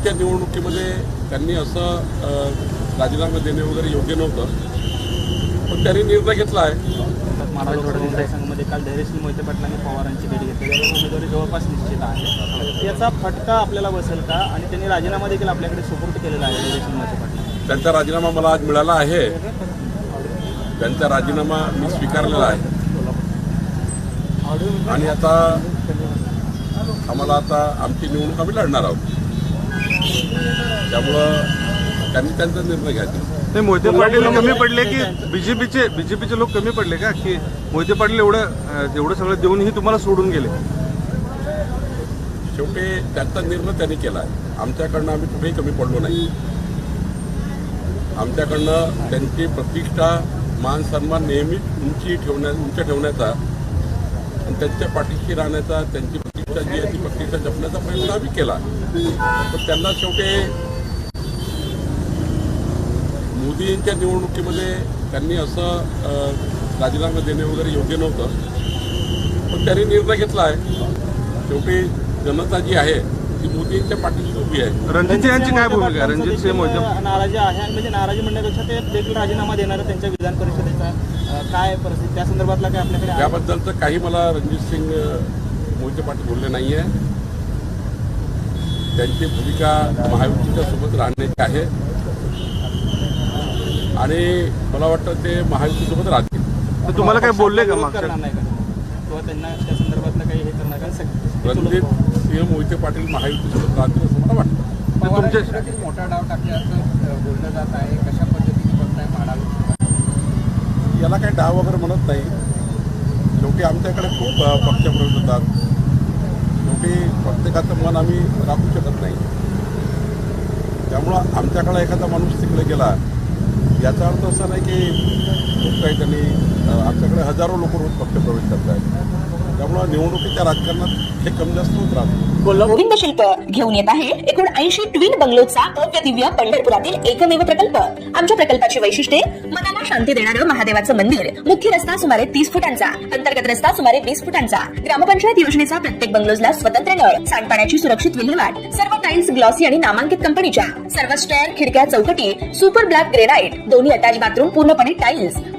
मोदींच्या निवडणुकीमध्ये त्यांनी असं राजीनामा देणे वगैरे योग्य नव्हतं. पण त्यांनी निर्णय घेतला आहे. लोकसभा मतदारसंघामध्ये काल धैर्यशील मोहिते पाटलांनी पवारांची भेट घेतली. त्यामुळे उमेदवारी जवळपास निश्चित आहे. याचा फटका आपल्याला बसेल का? आणि त्यांनी राजीनामा देखील आपल्याकडे सुपूर्द केलेला आहे धैर्यशील मोहिते पाटील त्यांचा राजीनामा मला आज मिळाला आहे. त्यांचा राजीनामा मी स्वीकारलेला आहे. आणि आता आम्हाला आता आमची निवडणूक आम्ही लढणार आहोत. त्यामुळं त्यांनी त्यांचा निर्णय घ्यायचा. नाही मोहिते पाटील कमी पडले की बीजेपीचे बीजेपीचे लोक कमी पडले का? की मोहिते पाटील एवढं एवढं सगळं देऊनही तुम्हाला सोडून गेले? शेवटी त्यांचा निर्णय त्यांनी केला. आहे आमच्याकडनं आम्ही कुठेही कमी पडलो नाही. आमच्याकडनं त्यांची प्रतिष्ठा मान सन्मान नेहमीच उंची ठेवण्या उंच ठेवण्याचा आणि त्यांच्या पाठीशी राहण्याचा त्यांची प्रतिष्ठा जी आहे ती प्रतिष्ठा जपण्याचा प्रयत्न आम्ही केला. पण त्यांना शेवटी मोदींच्या निवडणुकीमध्ये त्यांनी असं राजीनामा देणे वगैरे योग्य नव्हतं. पण त्यांनी निर्णय घेतला आहे. शेवटी जनता जी आहे ती मोदींच्या पाठीशी उभी आहे. रणजित सिंह यांची काय भूमिका आहे? रणजित सिंह नाराजी आहे आणि म्हणजे नाराजी म्हणण्यापेक्षा ते देखील राजीनामा देणार आहे त्यांच्या विधान परिषदेचा काय परिस्थिती? त्या संदर्भातला काय आपल्याकडे? याबद्दलचं काही मला रणजित सिंग मोहिते पाटील बोलले नाही आहे त्यांची भूमिका महायुतीच्या सोबत राहण्याची आहे. आणि मला वाटतं ते महायुतीसोबत राहतील. तर तुम्हाला काय बोलले का विरोध मागच्या करणार नाही का? किंवा त्यांना त्या संदर्भातलं काही हे करणार का रणजित सिंह मोहिते पाटील महायुतीसोबत राहतील असं मला वाटतं. मोठा डाव टाकल्याचं बोललं जात आहे. कशा पद्धतीने बघताय माडा लोकसभा याला काही डाव वगैरे म्हणत नाही. शेवटी आमच्याकडे खूप पक्षप्रवेश होतात. शेवटी प्रत्येकाचं मन आम्ही राखू शकत नाही. त्यामुळं आमच्याकडे एखादा माणूस तिकडे गेला याचा अर्थ असा नाही की खूप काही त्यांनी आमच्याकडे हजारो लोक रोज पक्षप्रवेश करत आहेत त्यामुळं निवडणुकीच्या राजकारणात हे कमी जास्त होत राहतं. गोविंद शिल्प घेऊन येत आहे एकूण ऐंशी ट्विन बंगलोचा भव्य दिव्य पंढरपुरातील एकमेव प्रकल्प. आमच्या प्रकल्पाची वैशिष्ट्ये मनाला शांती देणारं महादेवाचं मंदिर. मुख्य रस्ता सुमारे तीस फुटांचा. अंतर्गत रस्ता सुमारे वीस फुटांचा. ग्रामपंचायत योजनेचा प्रत्येक बंगलोजला स्वतंत्र नळ. सांडपाण्याची सुरक्षित विल्हेवाट. सर्व टाइल्स ग्लॉसी आणि नामांकित कंपनीच्या. सर्व स्टेअर खिडक्या चौकटी सुपर ब्लॅक ग्रेनाइट दोन्ही अटॅच बाथरूम पूर्णपणे टाइल्स